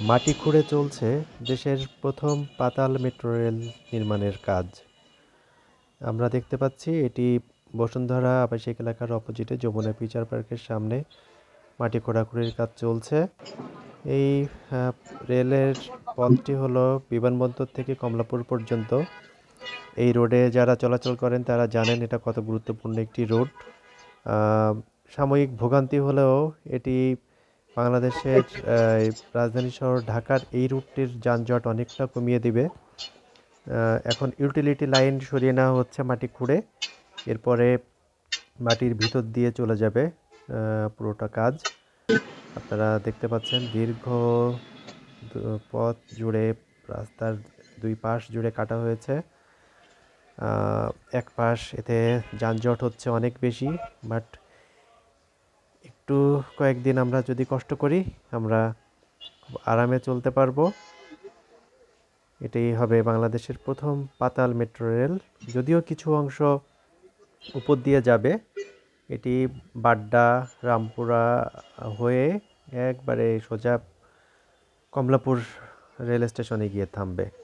মাটি খুঁড়ে চলছে দেশের প্রথম পাতাল মেট্রো রেল নির্মাণের কাজ। আমরা দেখতে পাচ্ছি এটি বসুন্ধরা আবাসিক এলাকার অপোজিটে যমুনা ফিচার পার্কের সামনে মাটি খোঁড়াখুড়ির কাজ চলছে। এই রেলের পথটি হলো বিমানবন্দর থেকে কমলাপুর পর্যন্ত। এই রোডে যারা চলাচল করেন তারা জানেন এটা কত গুরুত্বপূর্ণ একটি রোড। সাময়িক ভোগান্তি হলেও এটি বাংলাদেশের রাজধানী শহর ঢাকার এই রুটটির যানজট অনেকটা কমিয়ে দিবে। এখন ইউটিলিটি লাইন সরিয়ে নেওয়া হচ্ছে মাটি খুঁড়ে। এরপরে মাটির ভিতর দিয়ে চলে যাবে পুরোটা কাজ। আপনারা দেখতে পাচ্ছেন দীর্ঘ পথ জুড়ে রাস্তার দুই পাশ জুড়ে কাটা হয়েছে। এক পাশ এতে যানজট হচ্ছে অনেক বেশি বাট একটু কয়েকদিন আমরা যদি কষ্ট করি, আমরা আরামে চলতে পারব। এটাই হবে বাংলাদেশের প্রথম পাতাল মেট্রো রেল। যদিও কিছু অংশ উপর দিয়ে যাবে, এটি বাড্ডা, রামপুরা হয়ে একবারে সোজা কমলাপুর রেল স্টেশনে গিয়ে থামবে।